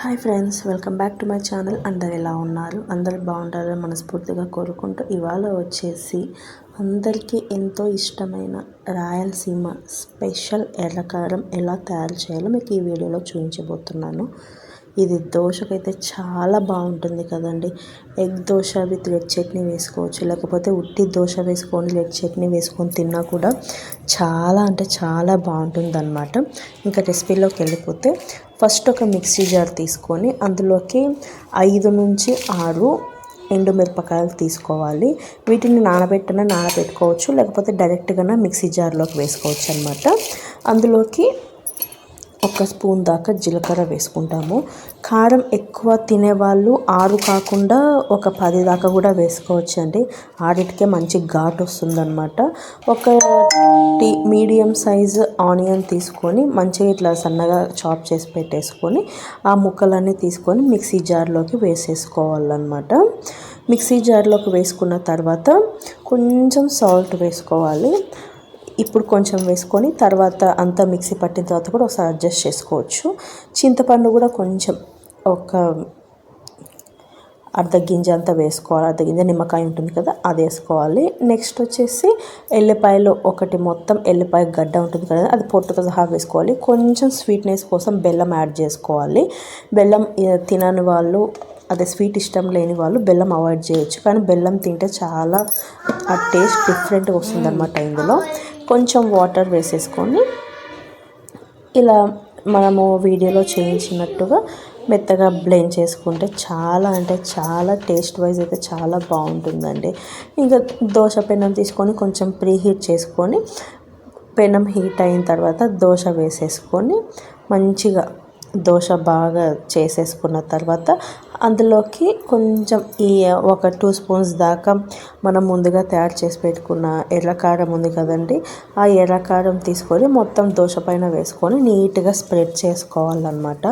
Hi friends welcome back to my channel. అందరు ఎలా ఉన్నారు? అందరు బాగుంటారని మనస్ఫూర్తిగా కోరుకుంటూ ఇవాళ వచ్చేసి అందరికీ ఎంతో ఇష్టమైన రాయలసీమ స్పెషల్ ఎర్రకారం ఎలా తయారు చేయాలో మీకు ఈ వీడియోలో చూపించబోతున్నాను. ఇది దోశకైతే చాలా బాగుంటుంది కదండి. Egg dosa with red chutney వేసుకోవచ్చు లేకపోతే ఉట్టి దోశ వేసుకొని రెడ్ చట్నీ వేసుకొని తిన్నా కూడా చాలా అంటే చాలా బాగుంటుంది అనమాట ఇంకా రెసిపీలోకి వెళ్ళిపోతే ఫస్ట్ ఒక మిక్సీ జార్ తీసుకొని అందులోకి ఐదు నుంచి ఆరు ఎండుమిరపకాయలు తీసుకోవాలి. వీటిని నానబెట్టిన నానబెట్టుకోవచ్చు లేకపోతే డైరెక్ట్గా మిక్సీ జార్లోకి వేసుకోవచ్చు అనమాట అందులోకి ఒక స్పూన్ దాకా జీలకర్ర వేసుకుంటాము. కారం ఎక్కువ తినేవాళ్ళు ఆరు కాకుండా ఒక పది దాకా కూడా వేసుకోవచ్చు అండి ఆడిటికే మంచి ఘాట్ వస్తుందన్నమాట. ఒక టీ మీడియం సైజు ఆనియన్ తీసుకొని మంచిగా ఇట్లా సన్నగా చాప్ చేసి పెట్టేసుకొని ఆ ముక్కలన్నీ తీసుకొని మిక్సీ జార్లోకి వేసేసుకోవాలన్నమాట. మిక్సీ జార్లోకి వేసుకున్న తర్వాత కొంచెం సాల్ట్ వేసుకోవాలి. ఇప్పుడు కొంచెం వేసుకొని తర్వాత అంతా మిక్సీ పట్టిన తర్వాత కూడా ఒకసారి అడ్జస్ట్ చేసుకోవచ్చు. చింతపండు కూడా కొంచెం ఒక అర్ధ గింజ అంతా వేసుకోవాలి. అర్ధ గింజ నిమ్మకాయ ఉంటుంది కదా అది వేసుకోవాలి. నెక్స్ట్ వచ్చేసి ఎల్లిపాయలు ఒకటి మొత్తం ఎల్లిపాయ గడ్డ ఉంటుంది కదా అది పొట్టుతో సహా వేసుకోవాలి. కొంచెం స్వీట్నెస్ కోసం బెల్లం యాడ్ చేసుకోవాలి. బెల్లం తినని వాళ్ళు అదే స్వీట్ ఇష్టం లేని వాళ్ళు బెల్లం అవాయిడ్ చేయొచ్చు. కానీ బెల్లం తింటే చాలా ఆ టేస్ట్ డిఫరెంట్గా వస్తుంది అనమాట ఇందులో. కొంచెం వాటర్ వేసేసుకొని ఇలా మనము వీడియోలో చేయించినట్టుగా మెత్తగా బ్లెండ్ చేసుకుంటే చాలా అంటే చాలా టేస్ట్ వైజ్ అయితే చాలా బాగుంటుందండి. ఇంకా దోశ పెనం తీసుకొని కొంచెం ప్రీ హీట్ చేసుకొని పెనం హీట్ అయిన తర్వాత దోశ వేసేసుకొని మంచిగా దోశ బాగా చేసేసుకున్న తర్వాత అందులోకి కొంచెం ఈ ఒక టూ స్పూన్స్ దాకా మనం ముందుగా తయారు చేసి పెట్టుకున్న ఎర్రకారం ఉంది కదండి ఆ ఎర్రకారం తీసుకొని మొత్తం దోశ పైన వేసుకొని నీట్గా స్ప్రెడ్ చేసుకోవాలన్నమాట.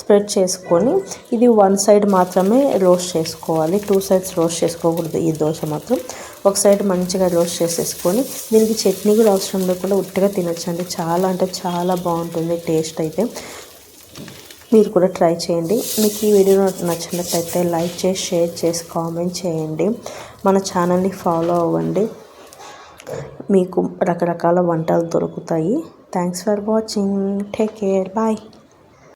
స్ప్రెడ్ చేసుకొని ఇది వన్ సైడ్ మాత్రమే రోస్ట్ చేసుకోవాలి. టూ సైడ్స్ రోస్ట్ చేసుకోకూడదు ఈ దోశ మాత్రం. ఒక సైడ్ మంచిగా రోస్ట్ చేసేసుకొని దీనికి చట్నీ కూడా అవసరం లేకుండా ఉట్టిగా తినొచ్చండి. చాలా అంటే చాలా బాగుంటుంది టేస్ట్ అయితే. మీరు కూడా ట్రై చేయండి. మీకు ఈ వీడియో నచ్చినట్లయితే లైక్ చేసి షేర్ చేసి కామెంట్ చేయండి. మన ఛానల్ని ఫాలో అవ్వండి. మీకు రకరకాల వంటలు దొరుకుతాయి. Thanks for watching take care bye